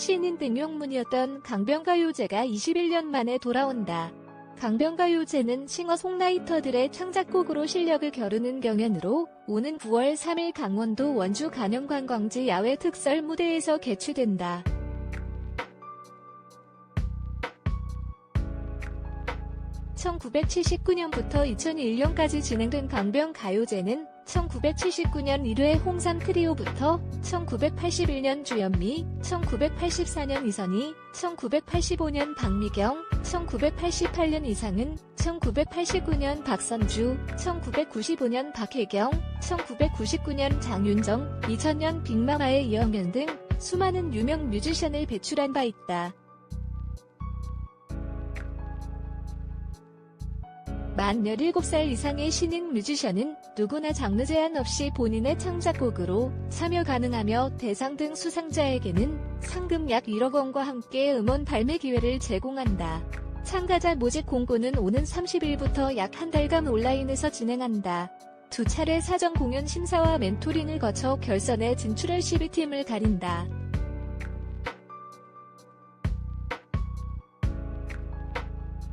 신인 등용문이었던 강변가요제가 21년 만에 돌아온다. 강변가요제는 싱어 송라이터들의 창작곡으로 실력을 겨루는 경연으로 오는 9월 3일 강원도 원주 간영관광지 야외 특설 무대에서 개최된다. (1979년부터 2001년까지) 진행된 강변 가요제는 1979년 1회 홍삼 트리오부터 1981년 주현미, 1984년 이선희, 1985년 박미경, 1988년 이상은, 1989년 박선주, 1995년 박혜경, 1999년 장윤정, 2000년 빅마마의 이영현 등 수많은 유명 뮤지션을 배출한 바 있다. 만 17살 이상의 신인 뮤지션은 누구나 장르 제한 없이 본인의 창작곡으로 참여 가능하며 대상 등 수상자에게는 상금 약 1억 원과 함께 음원 발매 기회를 제공한다. 참가자 모집 공고는 오는 30일부터 약 한 달간 온라인에서 진행한다. 두 차례 사전 공연 심사와 멘토링을 거쳐 결선에 진출할 12팀을 가린다.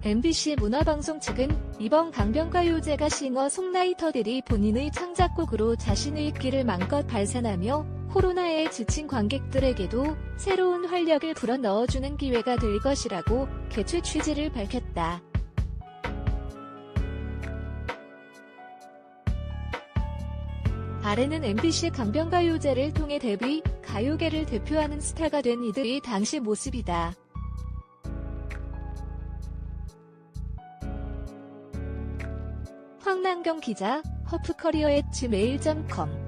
MBC 문화방송 측은 이번 강변가요제가 싱어 송라이터들이 본인의 창작곡으로 자신의 길을 마음껏 발산하며 코로나에 지친 관객들에게도 새로운 활력을 불어넣어주는 기회가 될 것이라고 개최 취지를 밝혔다. 아래는 MBC 강변가요제를 통해 데뷔, 가요계를 대표하는 스타가 된 이들의 당시 모습이다. 황남경 기자, 허프커리어 앳 gmail.com